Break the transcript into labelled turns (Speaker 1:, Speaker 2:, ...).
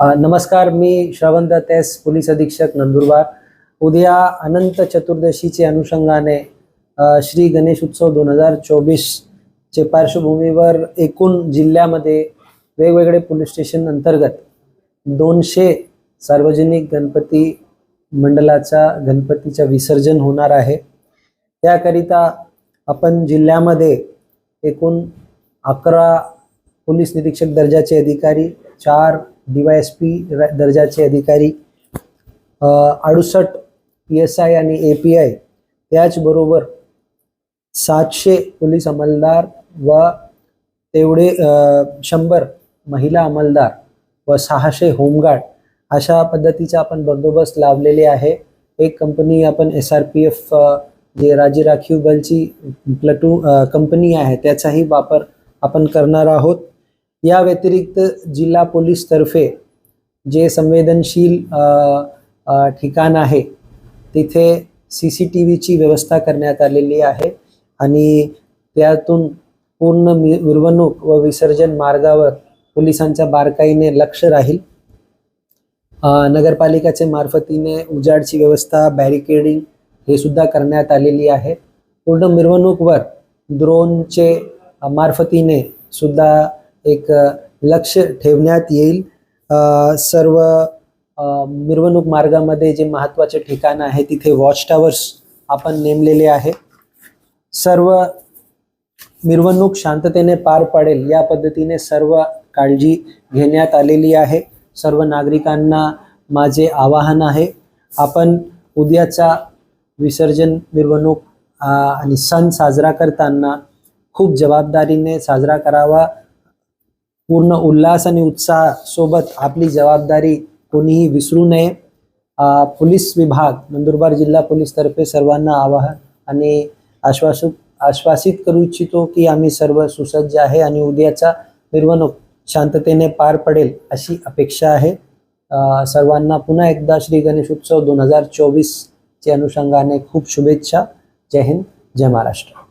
Speaker 1: नमस्कार मी श्रवण तेस पोलीस अधीक्षक नंदुरबार. उद्या अनंत चतुर्दशीचे अनुषंगाने श्री गणेश उत्सव दोन हजार चोवीसचे पार्श्वभूमीवर एकूण जिल्ह्यामध्ये वेगवेगळे पोलीस स्टेशन अंतर्गत दोनशे सार्वजनिक गणपती मंडळाचा गणपतीचं विसर्जन होणार आहे. त्याकरिता आपण जिल्ह्यामध्ये एकूण अकरा पोलीस निरीक्षक दर्जाचे अधिकारी चार डी वाय एस पी दर्जाचे अधिकारी अडुसष्ट पी एस आय आणि ए पी आय त्याचबरोबर सातशे पोलीस अंमलदार व तेवढे शंभर महिला अंमलदार व सहाशे होमगार्ड अशा पद्धतीचा आपण बंदोबस्त लावलेले आहे. एक कंपनी आपण एस आर पी एफ जे राज्य राखीव बलची प्लटू कंपनी आहे त्याचाही वापर आपण करणार आहोत. या व्यतिरिक्त जिल्हा पोलीसतर्फे जे संवेदनशील ठिकाण आहे तिथे सी सी टी व्हीची व्यवस्था करण्यात आलेली आहे आणि त्यातून पूर्ण मि मिरवणूक व विसर्जन मार्गावर पोलिसांच्या बारकाईने लक्ष राहील. अ, नगरपालिकेच्या मार्फतीने उजाडची व्यवस्था बॅरिकेडिंग हे सुद्धा करण्यात आलेली आहे. पूर्ण मिरवणूकवर ड्रोनचे मार्फतीने सुद्धा एक लक्ष ठेवण्यात येईल. सर्व मिरवणूक मार्गामध्ये जे महत्त्वाचे ठिकाण आहे तिथे वॉच टावर्स आपण नेमलेले आहे. सर्व मिरवणूक शांततेने पार पडेल या पद्धतीने सर्व काळजी घेण्यात आलेली आहे. सर्व नागरिकांना माझे आवाहन आहे आपण उद्याचा विसर्जन मिरवणूक आणि सण साजरा करताना खूप जबाबदारीने साजरा करावा. पूर्ण उल्हास आणि उत्साहासोबत आपली जबाबदारी कोणीही विसरू नये. पोलीस विभाग नंदुरबार जिल्हा पोलीस तर्फे सर्वांना आवाहन आणि आश्वासू आश्वासित करू इच्छितो की आम्ही सर्व सुसज्ज आहे आणि उद्याचा मिरवणूक शांततेने पार पडेल अशी अपेक्षा आहे. सर्वांना पुन्हा एकदा श्री गणेश उत्सव दोन हजार चोवीसच्या अनुषंगाने खूप शुभेच्छा. जय हिंद जय महाराष्ट्र.